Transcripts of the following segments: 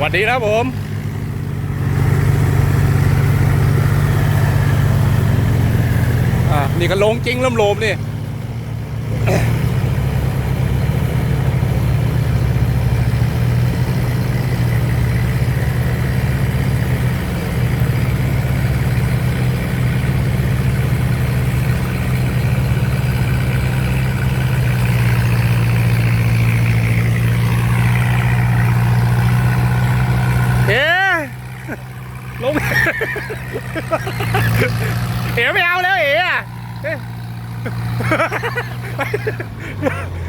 สวัสดีนะครับผมอ่านี่ก็ลงจริงล่มโลมนี่ เอ๊ะลง เอ๋ไม่เอาแล้วเอ๋อะเอ๊ะ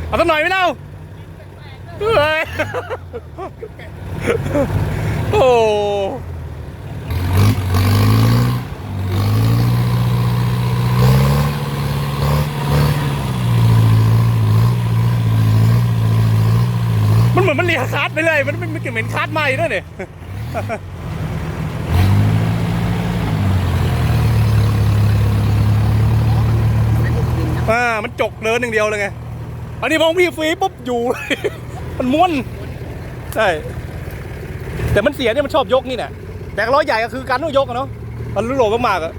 เอาสักหน่อยไหมเล่า เฮ้ยโอ้มันเหมือนมันเลียคาดไปเลย มันม่ไม่เหม็นคาดใหม่ด้วยเนี่ยอ่า มันจกเดินอย่างเดียวเลยไง อันนี้พอพี่ฟรีปุ๊บอยู่เลย มันม้วนใช่แต่มันเสียเนี่ยมันชอบยกนี่แหละแต่ล้อใหญ่ก็คือการต้องยกอะเนาะมันรุ่โหลมากๆอะ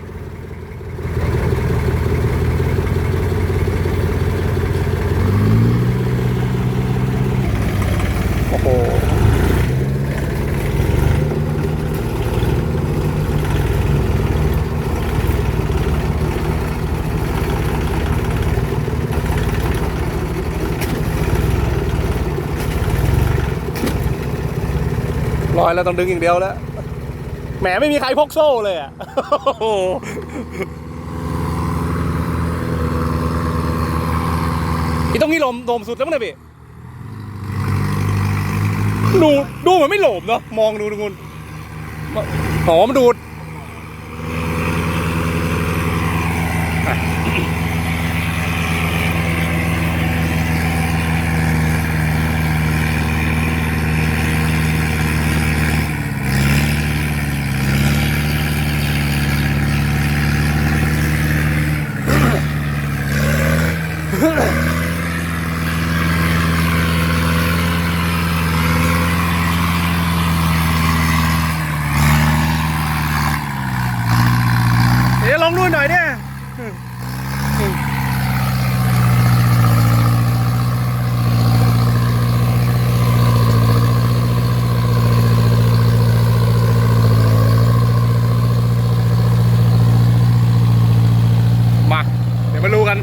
อยแล้วต้องดึงอย่างเดียวแล้ว แหมไม่มีใครพกโซ่เลยอะโอ้โหอีตรงนี้หลมลมสุดแล้วมั้งนะพี่ดูดูเหมือนไม่หลมเนาะมองดูดูงนู้นหอมนดูดอะเดี๋ยวลองดูหน่อยเนี่ยมา เดี๋ยวมาดูกัน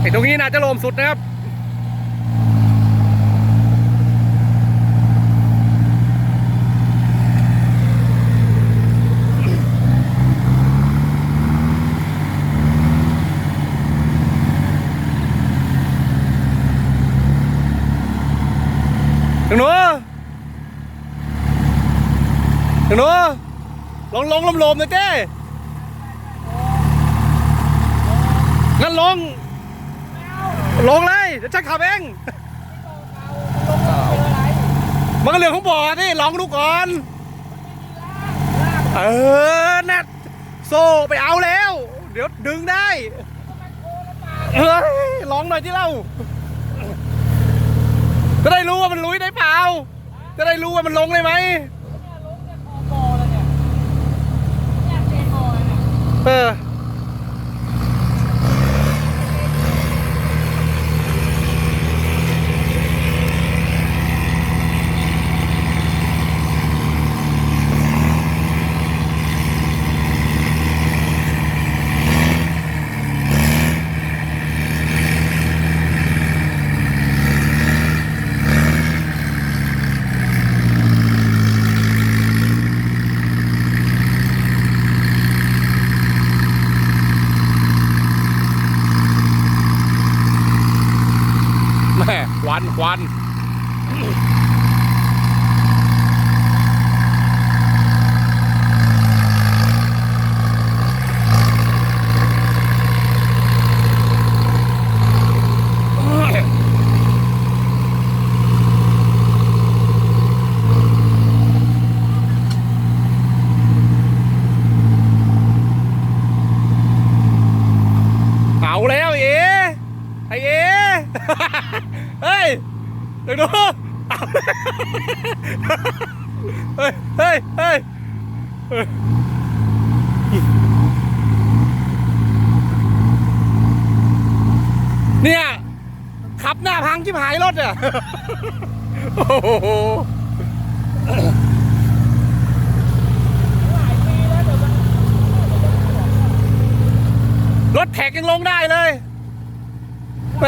ไอ้ตรง น่าจะโลมสุดนะครับถึงหนูถึงหนูลงลงลมลมๆน่อยเจ้งั้นลง ลงเลยเดี๋ยวฉันขับเองมันก็เรื่องของบ่อนี่ลองดูก่อน เออนัดโซ่ไปเอาแล้ว เดี๋ยวดึงได้เฮ้ยลองหน่อยที่เล่าจะได้รู้ว่ามันลุยได้เปล่า จะได้รู้ว่ามันลงได้ไหมเออ แม่ ควันควันเอาแล้วเอ๋ไอเอ๋ เฮ้ยเฮ้ยเฮ้ยเนี่ยขับหน้าพังชิบหายรถอะโอ้โหรถแท็กยังลงได้เลยแห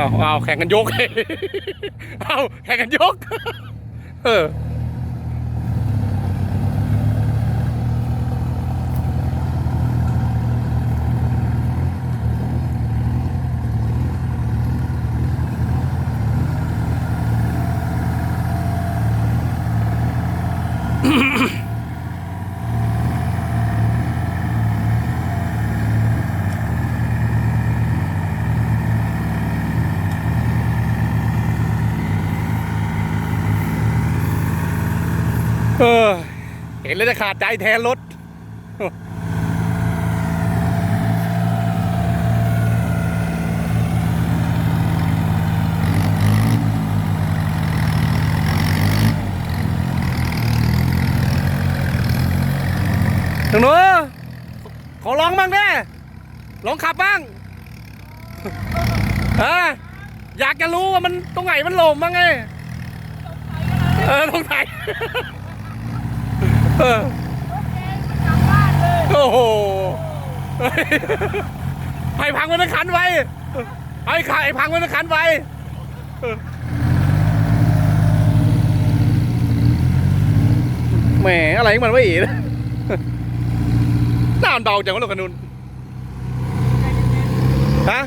เอาวอ้าแข่งกันยก เอาแข่งกันยก เออ เออ เห็นแล้วจะขาดใจแทนรถหนูหนูขอร้องบ้างแน่ลองขับบ้างฮะอยากจะรู้ว่ามันตรงไหนมันหลมบ้างไง เออตรงไหน โอ้โหเฮ้พังมันทั้งคันไว้ไอ้ขายพังมันทั้งคันไว้แหมอะไรมันวะอีนะหน้ามันเบาจังวะรถคันนู้นฮะ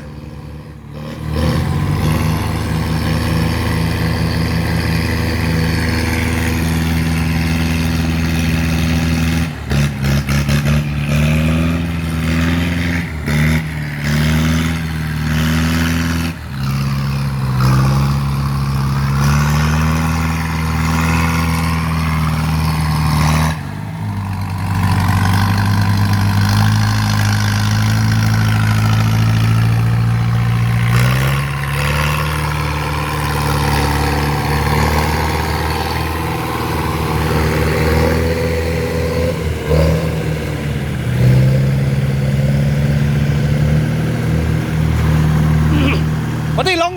มาติลง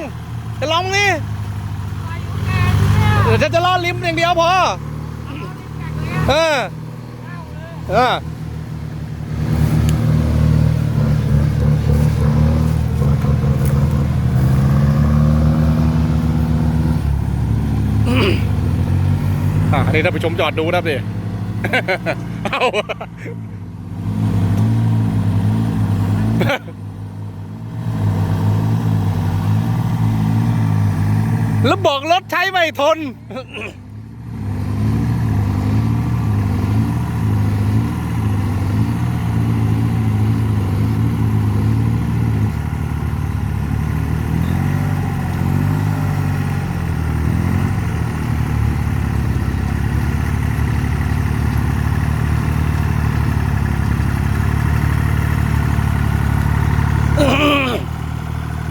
จะลงนี่เดี๋ยวฉันจะล่อลิ้มอย่างเดียว พอเออเอออ่านี่ท่านผู้ชมจอดดูนะครับดิเอาแล้วบอกรถใช้ไม่ทน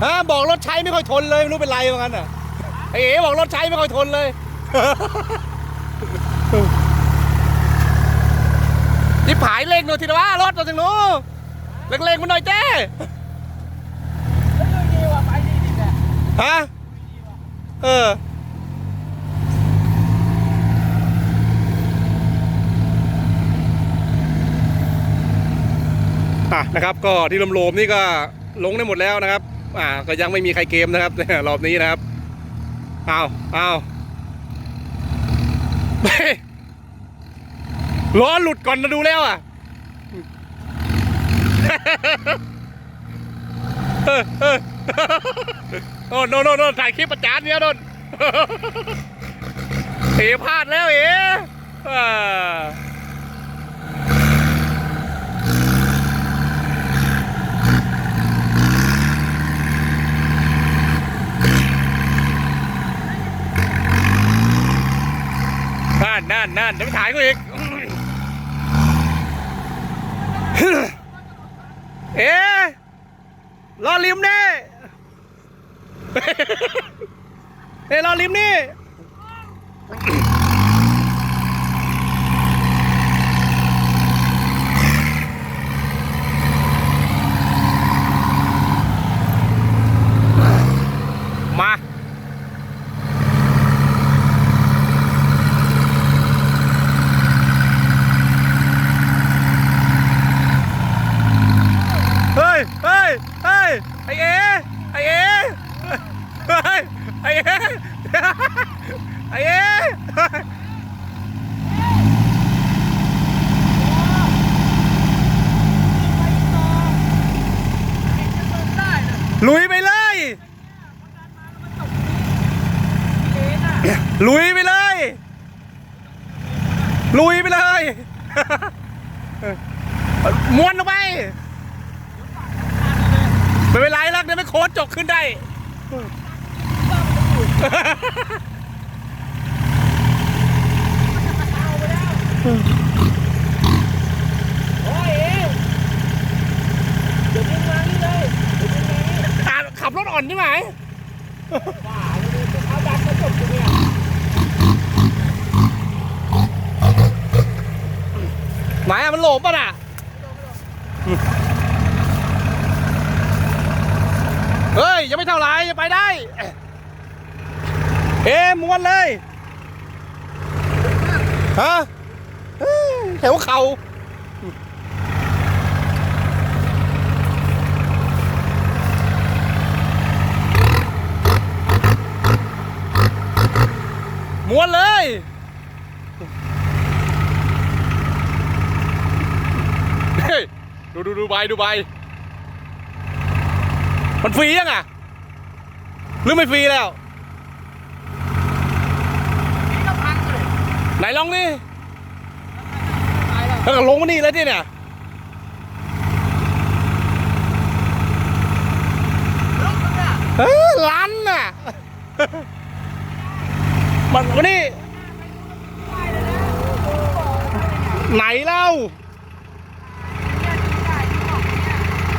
ฮะบอกรถใช้ ไม่ค่อยทนเลยไม่รู้เป็นไรเหมือนกันอะไอ้เอ๋บอกรถใช้ไม่ค่อยทนเลยนี่ผายเร่งหน่อยทีนะวะรถเราถึงรู้เร่งๆมันหน่อยเจ้ฮะเอออะนะครับก็ที่ลมๆนี่ก็ลงได้หมดแล้วนะครับ อ่าก็ยังไม่มีใครเกมนะครับรอบนี้นะครับเอาเอาเฮ้ยล้อหลุดก่อนมาดูแล้วอะเออเออโอ้โนโนโนถ่ายคลิปประจานเนี่ยโดนเอ๋พลาดแล้วเอ๋อ่า นั่นเดี๋ยวไปถ่ายกูอีก เอ๊ะรอริมนี่ เอ้ยรอริมนี่ มา เฮ้ย เฮ้ย เฮ้ย ไอเอ ไอเอ เฮ้ย ไอเอ ไอเอ ลุยไปเลย ลุยไปเลย ลุยไปเลย ม้วนลงไป ไม่เป็นไรหรอกเดี๋ยวไม่โค้ดจกขึ้นได้ อะ ขับรถอ่อนใช่ไหมไหนอะมันโหลบป่ะน่ะเฮ้ย ยังไม่เท่าไรยังไปได้ เอ๊ม้วนเลย ฮะ แถวเขาม้วนเลยเฮ้ยดูดูดูใบดูใบมันฟรียังอะ หรือไม่ฟรีแล้ว ไหนลองนี่ แล้วก็ลงมานี่แล้วที่เนี่ยเฮ้ยลันน่ะ มันวันนี้ ไหนเล่า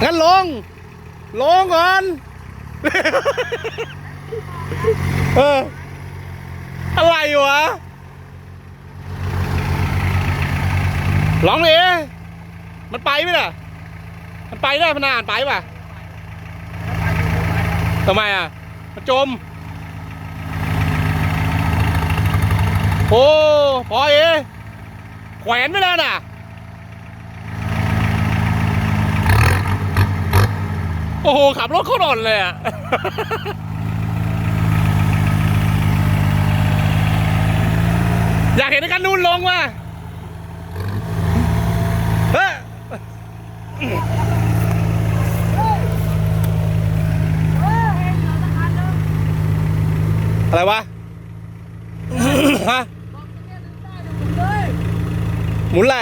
งั้นลง ลงก่อน เออ อะไรวะ ลองเลยมันไปไหมล่ะ มันไปได้พนานไปป่ะทำไมอะ มันจม โอ้พอเอแขวนไปแล้น่ะ โอ้โห ขับรถโคตรอ่อนเลยอะอยากเห็นกันนู่นลงว่ะ เฮ้ย อะไรวะ ฮะ หมุนไร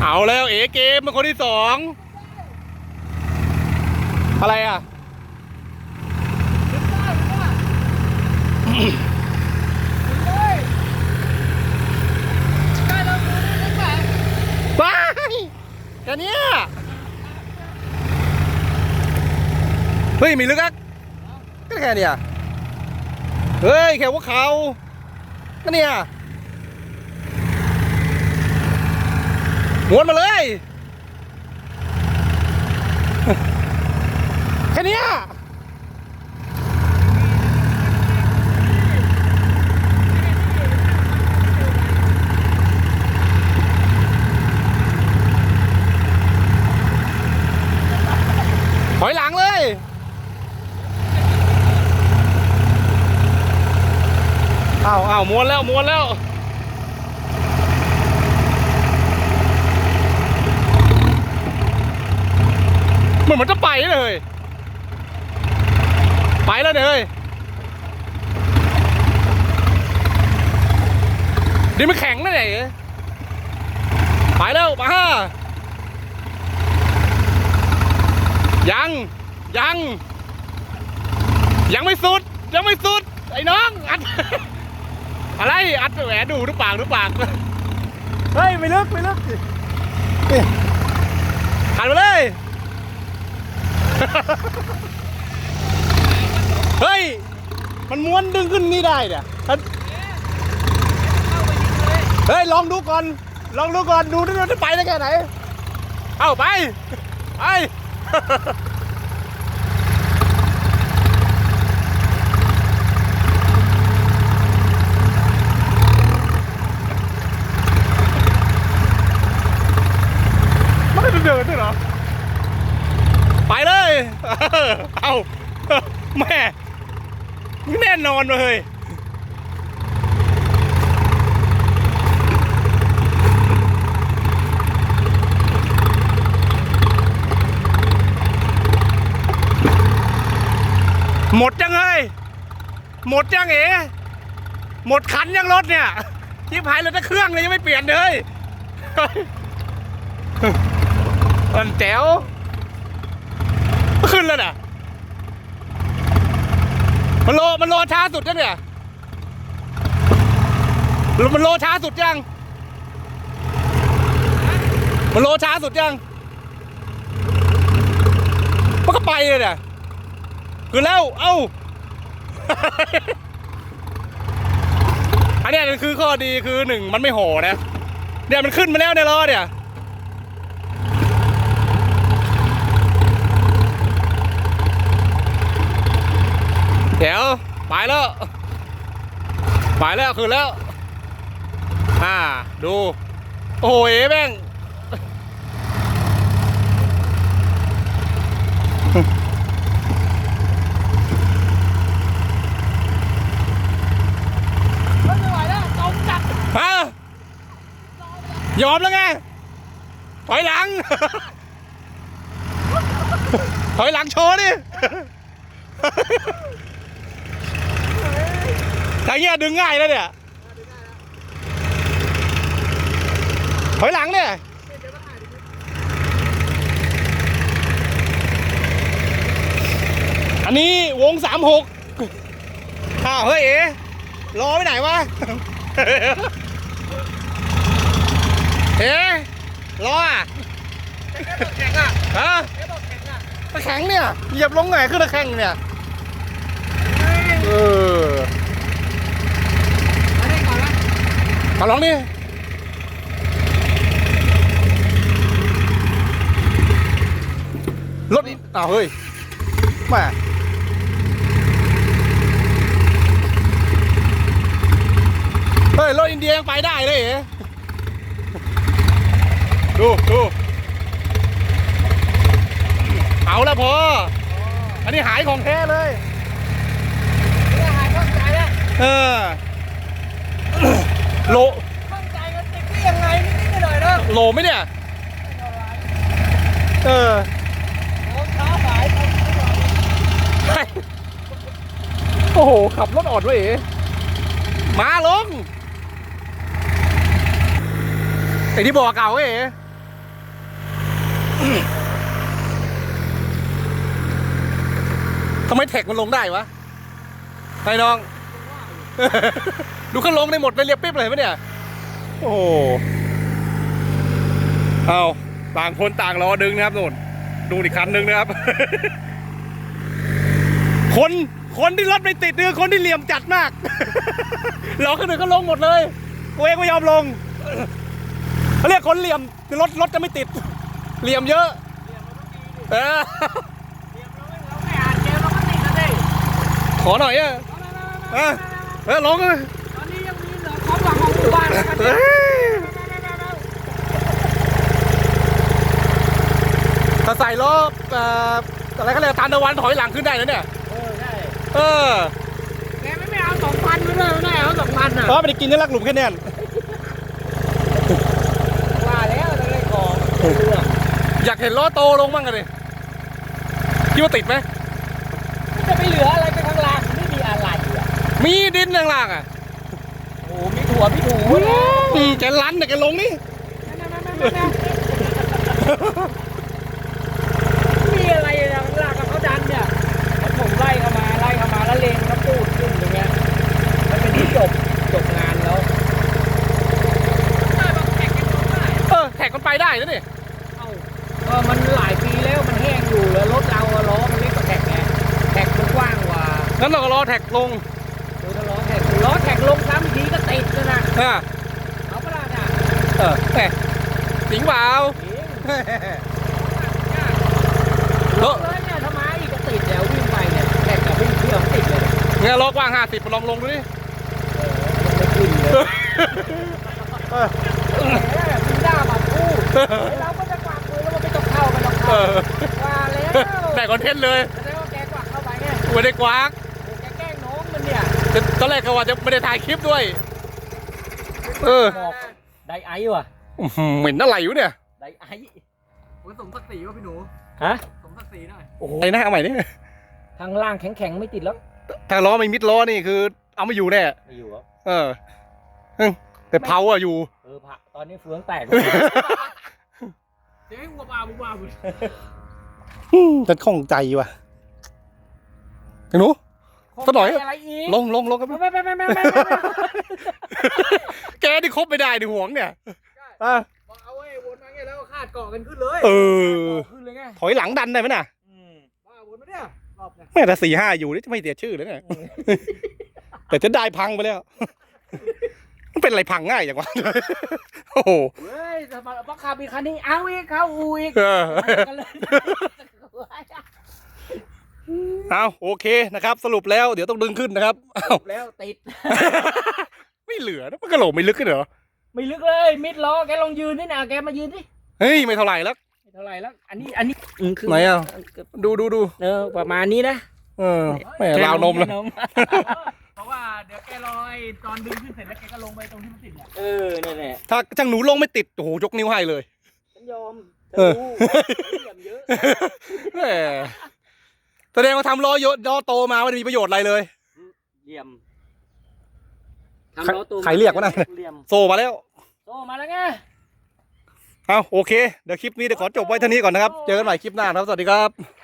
เอาแล้วเอเกมเป็นคนที่สอง อะไรอะไปแค่เนี้ยเฮ้ย มีลึกอะก็แค่เนี้ยเฮ้ย แค่ว่าเขาก็เนี่ยม้วนมาเลย ค่เนี้ยถอยหลังเลยอ้าวอ้าวม้วนแล้วม้วนแล้วเหมือนมันจะไปเลย ไปแล้วเนี่ยเฮ้ยนี่มันแข็งนะเนี่ยไปแล้วมาห้ายัง ยัง ยังไม่สุด ยังไม่สุด ไอ้น้อง อัด อะไร อัดแหวดูรือเปล่าหรือเปล่าเฮ้ย ไม่ลึก ไม่ลึกหันมาเลย เฮ้ย มันม้วนดึงขึ้นนี่ได้เนี่ยเฮ้ย ลองดูก่อน ลองดูก่อน ดูดูจะไปได้แค่ไหน เอาไป ไป มันก็จะเดินด้วยเหรอ ไปเลย เอาแม่ แน่นอนเลยหมดยังเฮ้ยหมดยังเอ๋หมดคันยังรถเนี่ยที่พายเลยตะเครื่องเลยยังไม่เปลี่ยนเลยมันแจ๋วขึ้นแล้วน่ะ มันโลมันโลช้าสุดยังเนี่ยมันโลช้าสุดยัง มันโลช้าสุดยัง มันก็ไปเลยเนี่ยคือแล้ว เอ้า อันนี้คือข้อดีคือหนึ่งมันไม่โหนะ เนี่ยมันขึ้นมาแล้วในล้อเนี่ย เด๋วไปแล้ว ไปแล้วคืนแล้ว อ่า ดู โอ้โหเอ๋แม่งไม่ไหวแล้วตงจัดฮะยอมแล้วไง ถอยหลัง ถอยหลังโชว์ดิ ถ้าเงี้ยดึงง่ายแล้วเนี่ยถอยหลังเนี่ยอันนี้วงสามหกอ้าวเฮ้ยเอ๋รอไปไหนวะเอ๊ะรออะแข็งอะฮะแข็งอะตะแข็งเนี่ยเหยียบลงไหนขึ้นตะแข็งเนี่ยเออ มาได้ก่อนละ มาลองดิรถอ้าวเฮ้ยแม่เฮ้ยรถอินเดียยังไปได้เลยเหรอดูดูเอาแล้วพอ อันนี้หายของแท้เลยเนี่ยหายข้องใจแล้วเออ โลข้องใจกันติดได้ยังไงนิดๆหน่อยๆเนาะโลไหมเนี่ยเออโอ้ช้าสายตรงนี้หน่อยโอ้โห ขับรถอ่อนไว้เอ๋มาลงไอ้ที่บอกเก่าเอ๋ทำไมแท็กมันลงได้วะไอ้น้อง ดูเขาลงได้หมดเลยเรียบปิ๊บเลยเห็นไหมเนี่ย โอ้โหเอาต่างคนต่างรอดึงนะครับนู่นดูอีกคันหนึ่งนะครับ คนคนที่รถไม่ติดคือคนที่เหลี่ยมจัดมากเราคนอื่นก็ลงหมดเลยตัวเองไม่ยอมลงเขาเรียกคนเหลี่ยมรถรถจะไม่ติด เหลี่ยมเยอะเออเราไม่อ่านเกมเราก็ติดนะดิขอหน่อยอะเออเออลงเลย องหมู่บ้านนะครับเอ้ยถ้าใส่ล้อเอ่ออะไรก็เรียกทานตะวันถอยหลังขึ้นได้นะเนี่ย เออได้เออแกไม่ไม่เอาสองพันไม่ได้ไม่ได้เอาสองพันอะเพราะไม่ได้กินนี่รักหลุมแค่แน่นว่าแล้วจะได้ก่อนเรืออยากเห็นล้อโตลงบ้างกันเลยคิดว่าติดไหมจะไปเหลืออะไรไปข้างล่างไม่มีอะไรอะมีดินข้างล่างอะโอ้โหมีโคหัวพี่ถูอืมแกลันเนี่ยแกลงนี่มีอะไรนะข้างล่างเขาดันเนี่ยแล้วผมไล่เข้ามาไล่เข้ามาแล้วเลงแล้วปูดขึ้นอย่างเงี้ยแล้วเป็นที่จบจบงานแล้วเออแท็กมันไปได้นะนี่เอ้าเออมันหลายปีแล้วมันแห้งอยู่แล้วรถเราอะล้อมันเล็กกว่าแท็กไงแท็กมันกว้างกว่างั้นเราก็รอแท็กลง โดยถ้าล้อแท็กล้อแท็กลงซ้ำทีก็ ติดเลยนะอ่าเอาเปะล่าเนี่ยเออแหมจริงเปล่าจริงรรถถเลยเนี่ยถ้ามาอีกก็ติดแล้ววิ่งไปเนี่ยแท็กกับวิ่งเที่ยวติดเลยเนี่ยเนี่ยล้อกว้างห้าสิบลองลงดูดิเออมันไม่ขึ้นเลยเออแหมคุณด่ามาพูดเราก็จะกวาดมือแล้วมันไม่ต้องเข้ามันต้องเอเข้าอว่าแล้วได้คอนเทนต์เลยแสดงว่าแกกวาดเข้าไปไงไม่ได้กวางแกแกล้งน้องมันเนี่ยแต่ตอนแรกเขาว่าจะไม่ได้ถ่ายคลิปด้วย เออ บอกไดไอว่ะอื้อหือเหม็นอะไรอยู่เนี่ยไดไอผมสมศักดิ์ศรีว่าพี่หนูฮะ สมศักดิ์ศรีหน่อยโอ้โหไอ้หน้าเอาใหม่นี่ทางล่างแข็งๆไม่ติดแล้วถ้าล้อไม่มิดล้อนี่คือ เอาไม่อยู่แน่ไม่อยู่แล้วเออเออแต่เผาอะอยู่ เออพระตอนนี้เฟืองแตกเดี๋ยวให้วัวบาวัวบาบุญฉันข้องใจว่ะไอ้หนู สักหน่อย อะไรอีกลงลงลงครับไม่ไม่ไม่ไม่ไม่ไม่ไม่แกนี่คบไม่ได้ดิห่วงเนี่ยอะบอกเอาไว้วนมาไงแล้วก็คาดเกาะกันขึ้นเลยเออขึ้นเลยไงถอยหลังดันได้ไหมน่ะบ้าวนมาเนี่ยรอบเนี่ยแม่แต่สี่ห้าอยู่นี่จะไม่เสียชื่อเลยเนี่ยแต่จะได้พังไปแล้วมันเป็นอะไรพังง่ายอย่างวะโอ้โหเฮ้ยทำไมพอขับอีกคันนี้เอาอีกเข้าอูอีกเออกันเลย เอาโอเคนะครับ สรุปแล้วเดี๋ยวต้องดึงขึ้นนะครับอ้าวแล้วติด ไม่เหลือนะมันกระโหลกไม่ลึกขึ้นเหรอไม่ลึกเลย มิดล้อแกลองยืนนี่นะแกมายืนดิเฮ้ยไม่เท่าไหร่แล้วไม่เท่าไหร่แล้ว อันนี้อันนี้อืมคือไหนอะดูดูดูเออประมาณนี้นะเออแม่ราวนมเลยเพราะว่าเดี๋ยวแกรอไอ้ตอนดึงขึ้นเสร็จแล้วแกก็ลงไปตรงที่มันติดเนี่ยเออนี่แหละถ้าจังหนูลงไม่ติดโอ้โหยกนิ้วให้เลยฉันยอมเออเหลี่ยมเยอะ แหม แสดงว่าทำล้อโยล้อโตมาไม่ได้มีประโยชน์อะไรเลย เหลี่ยมใครใครเรียกวะนั่น เหลี่ยมโซมาแล้ว โตมาแล้วไง เอาโอเค เดี๋ยวคลิปนี้เดี๋ยวขอจบไว้เท่านี้ก่อนนะครับ เจอกันใหม่คลิปหน้าครับ สวัสดีครับ